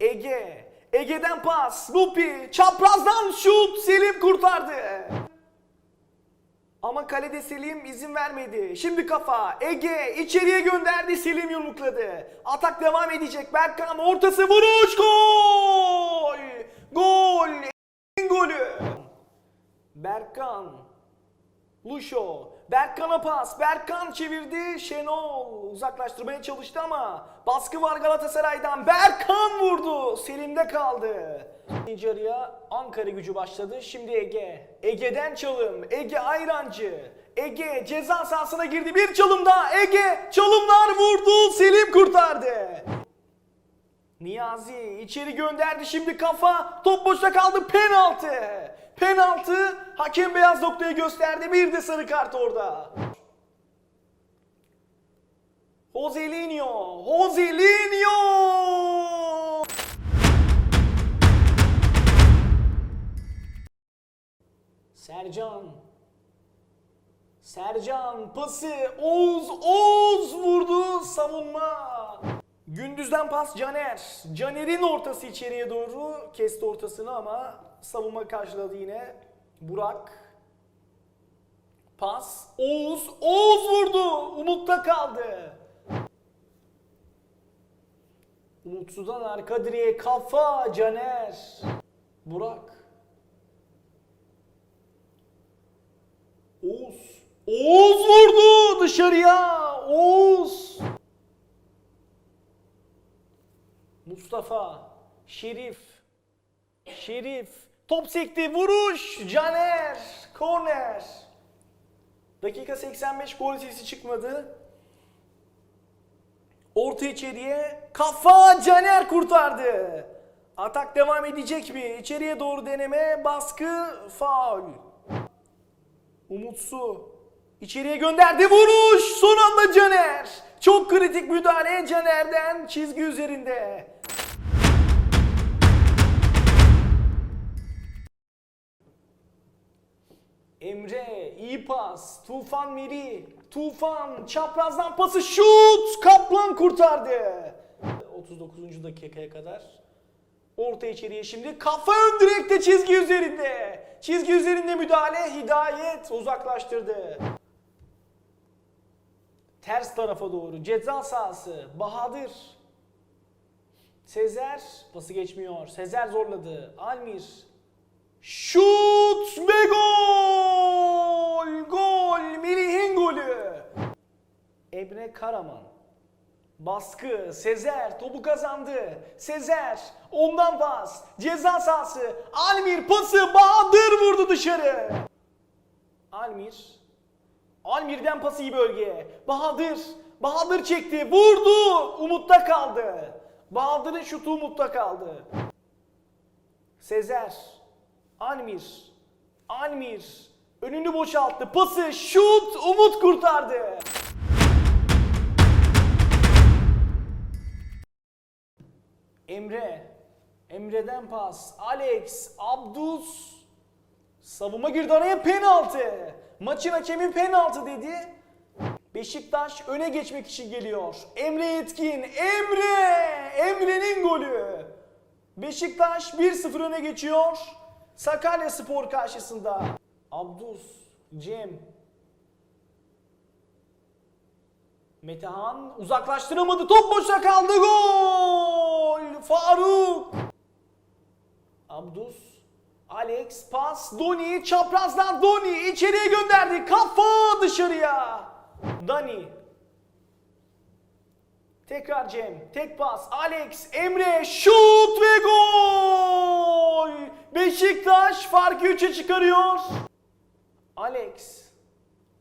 Ege. Ege'den pas. Lupi. Çaprazdan şut. Selim kurtardı. Ama kalede Selim izin vermedi. Şimdi kafa. Ege içeriye gönderdi. Selim yumrukladı. Atak devam edecek. Berkan ortası vuruş. Gol! Gol! Ege'nin golü. Berkan. Luşo. Berkan'a pas. Berkan çevirdi. Şenol uzaklaştırmaya çalıştı ama baskı var Galatasaray'dan. Berkan vurdu. Selim'de kaldı. İkinci yarıya Ankara gücü başladı. Şimdi Ege. Ege'den çalım. Ege Ayrancı. Ege ceza sahasına girdi. Bir çalım daha. Ege çalımlar vurdu. Selim kurtardı. Niyazi içeri gönderdi şimdi kafa. Top boşta kaldı. Penaltı. Penaltı. Hakem beyaz noktayı gösterdi. Bir de sarı kart orada. Joselinho. Joselinho. Sercan. Sercan pası Oğuz Oğuz vurdu savunma. Gündüzden pas Caner. Caner'in ortası içeriye doğru kesti ortasını ama savunma karşıladı yine. Burak. Pas. Oğuz. Oğuz vurdu. Umut'ta kaldı. Umutsuzdan arka direğe kafa Caner. Burak. Oğuz. Oğuz vurdu dışarıya. Oğuz. Mustafa. Şerif. Şerif. Top sekti. Vuruş. Caner. Korner. Dakika 85 gol sesi çıkmadı. Orta içeriye. Kafa Caner kurtardı. Atak devam edecek mi? İçeriye doğru deneme. Baskı. Faul. Umutsu. İçeriye gönderdi vuruş. Son anda Caner. Çok kritik müdahale Caner'den çizgi üzerinde. Emre iyi pas. Tufan Miri. Tufan çaprazdan pası şut. Kaplan kurtardı. 39. dakikaya kadar. Orta içeriye şimdi kafa ön direkte çizgi üzerinde. Çizgi üzerinde müdahale Hidayet uzaklaştırdı. Ters tarafa doğru ceza sahası Bahadır. Sezer pası geçmiyor. Sezer zorladı. Almir. Şut ve gol! Gol! Melih'in golü. Emre Karaman. Baskı, Sezer topu kazandı. Sezer ondan pas. Ceza sahası. Almir pası Bahadır vurdu dışarı. Almir. Almir'den pası iyi bölgeye. Bahadır. Bahadır çekti. Vurdu. Umut'ta kaldı. Bahadır'ın şutu Umut'ta kaldı. Sezer. Almir. Almir. Önünü boşalttı. Pası, şut, Umut kurtardı. Emre. Emre'den pas. Alex. Abdus. Savunma girdi araya penaltı. Maçın hakemi penaltı dedi. Beşiktaş öne geçmek için geliyor. Emre Yetkin. Emre! Emre'nin golü. Beşiktaş 1-0 öne geçiyor. Sakarya Spor karşısında. Abdus, Cem. Metehan uzaklaştıramadı. Top boşta kaldı. Gol! Faruk. Abdus. Alex pas. Doni çaprazdan Doni içeriye gönderdi. Kafa dışarıya. Dani. Tekrar Cem. Tek pas. Alex. Emre. Şut ve gol. Beşiktaş farkı 3'e çıkarıyor. Alex.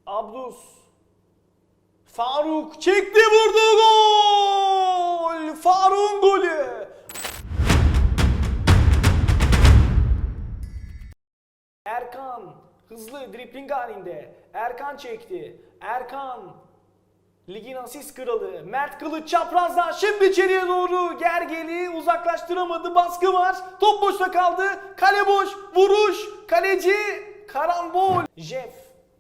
Abdus. Faruk çekti vurdu gol. Faruk'un golü. Erkan hızlı dripling halinde. Erkan çekti. Erkan ligin asist kralı. Mert Kılıç çaprazdan şimdi içeriye doğru gergeli uzaklaştıramadı. Baskı var. Top boşta kaldı. Kale boş. Vuruş. Kaleci karambol. Jeff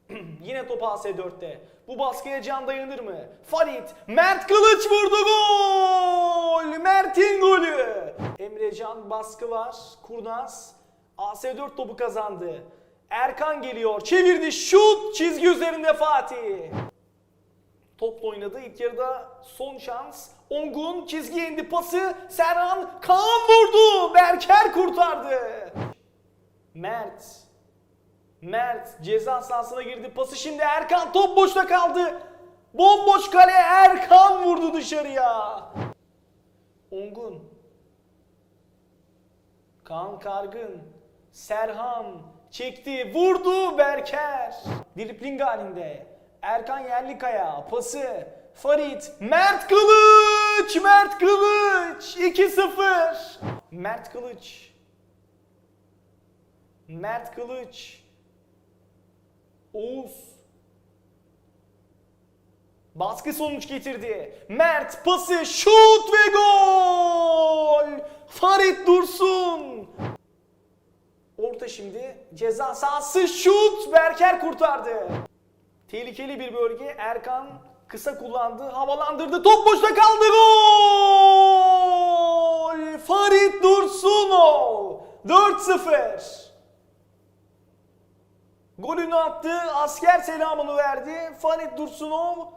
yine top AS4'te. Bu baskıya can dayanır mı? Farid. Mert Kılıç vurdu gol. Mert'in golü. Emrecan baskı var. Kurnaz. AS4 topu kazandı. Erkan geliyor. Çevirdi. Şut. Çizgi üzerinde Fatih. Topla oynadı. İlk yarıda son şans. Ongun çizgiye indi pası. Serhan Kaan vurdu. Berker kurtardı. Mert. Mert ceza sahasına girdi. Pası şimdi Erkan top boşta kaldı. Bomboş kale Erkan vurdu dışarıya. Ongun. Kaan Kargın. Serhan çekti. Vurdu Berker. Dripling halinde. Erkan Yerlikaya pası. Farit. Mert Kılıç. Mert Kılıç. 2-0. Mert Kılıç. Mert Kılıç. Oğuz. Baskı sonuç getirdi. Mert pası, şut ve gol! Farid Dursun. Orta şimdi ceza sahası şut Berker kurtardı. Tehlikeli bir bölge. Erkan kısa kullandı, havalandırdı. Top boşta kaldı. Gol! Farid Dursunov. 4-0. Golünü attı, asker selamını verdi. Farid Dursunov